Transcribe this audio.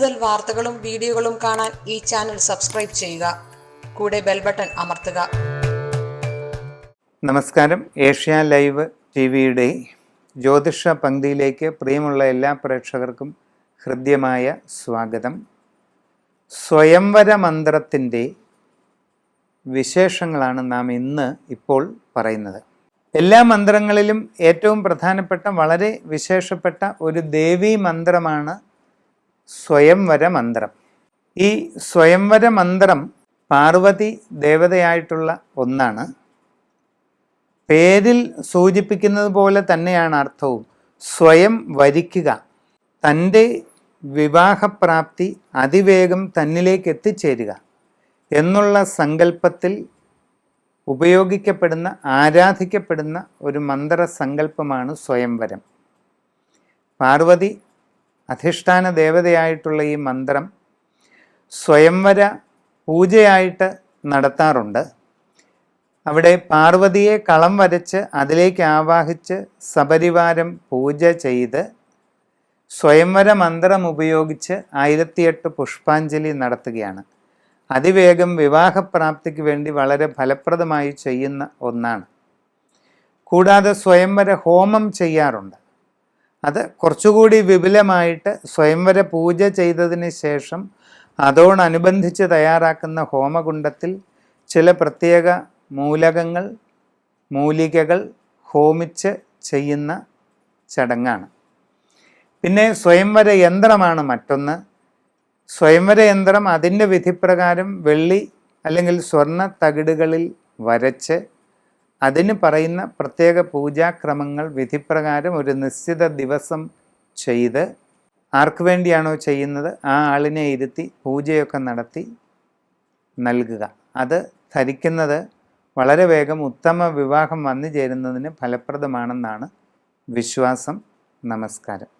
കൂടുതൽ വാർത്തകളും വീഡിയോകളും കാണാൻ ഈ ചാനൽ സബ്സ്ക്രൈബ് ചെയ്യുക. കൂടെ ബെൽ ബട്ടൺ അമർത്തുക. നമസ്കാരം. ഏഷ്യ ലൈവ് ടി വിയുടെ ജ്യോതിഷ പങ്ക്തിയിലേക്ക് പ്രിയമുള്ള എല്ലാ പ്രേക്ഷകർക്കും ഹൃദ്യമായ സ്വാഗതം. സ്വയംവര മന്ത്രത്തിന്റെ വിശേഷങ്ങളാണ് നാം ഇന്ന് ഇപ്പോൾ പറയുന്നത്. എല്ലാ മന്ത്രങ്ങളിലും ഏറ്റവും പ്രധാനപ്പെട്ട വളരെ വിശേഷപ്പെട്ട ഒരു ദേവീ മന്ത്രമാണ് സ്വയംവര മന്ത്രം ഈ സ്വയംവര മന്ത്രം പാർവതി ദേവതയായിട്ടുള്ള ഒന്നാണ്. പേരിൽ സൂചിപ്പിക്കുന്നത് പോലെ തന്നെയാണ് അർത്ഥവും. സ്വയം വരിക്കുക. തന്റെ വിവാഹപ്രാപ്തി അതിവേഗം തന്നിലേക്ക് എത്തിച്ചേരുക എന്നുള്ള സങ്കല്പത്തിൽ ഉപയോഗിക്കപ്പെടുന്ന ആരാധിക്കപ്പെടുന്ന ഒരു മന്ത്ര മന്ത്രസങ്കല്പമാണ് സ്വയംവരം. പാർവതി അധിഷ്ഠാന ദേവതയായിട്ടുള്ള ഈ മന്ത്രം സ്വയംവര പൂജയായിട്ട് നടത്താറുണ്ട്. അവിടെ പാർവതിയെ കളം വരച്ച് അതിലേക്ക് ആവാഹിച്ച് സപരിവാരം പൂജ ചെയ്ത് സ്വയംവര മന്ത്രം ഉപയോഗിച്ച് ആയിരത്തിയെട്ട് പുഷ്പാഞ്ജലി നടത്തുകയാണ്. അതിവേഗം വിവാഹപ്രാപ്തിക്ക് വേണ്ടി വളരെ ഫലപ്രദമായി ചെയ്യുന്ന ഒന്നാണ്. കൂടാതെ സ്വയംവര ഹോമം ചെയ്യാറുണ്ട്. അത് കുറച്ചുകൂടി വിപുലമായിട്ട് സ്വയംവര പൂജ ചെയ്തതിന് ശേഷം അതോടനുബന്ധിച്ച് തയ്യാറാക്കുന്ന ഹോമകുണ്ടത്തിൽ ചില പ്രത്യേക മൂലകങ്ങൾ മൂലികകൾ ഹോമിച്ച് ചെയ്യുന്ന ചടങ്ങാണ്. പിന്നെ സ്വയംവര യന്ത്രമാണ് മറ്റൊന്ന്. സ്വയംവര യന്ത്രം അതിന്റെ വിധിപ്രകാരം വെള്ളി അല്ലെങ്കിൽ സ്വർണ തകിടുകളിൽ വരച്ച് അതിന് പറയുന്ന പ്രത്യേക പൂജാക്രമങ്ങൾ വിധിപ്രകാരം ഒരു നിശ്ചിത ദിവസം ചെയ്ത് ആർക്ക് വേണ്ടിയാണോ ചെയ്യുന്നത് ആ ആളിനെ ഇരുത്തി പൂജയൊക്കെ നടത്തി നൽകുക. അത് ധരിക്കുന്നത് വളരെ വേഗം ഉത്തമ വിവാഹം വന്നു ചേരുന്നതിന് ഫലപ്രദമാണെന്നാണ് വിശ്വാസം. നമസ്കാരം.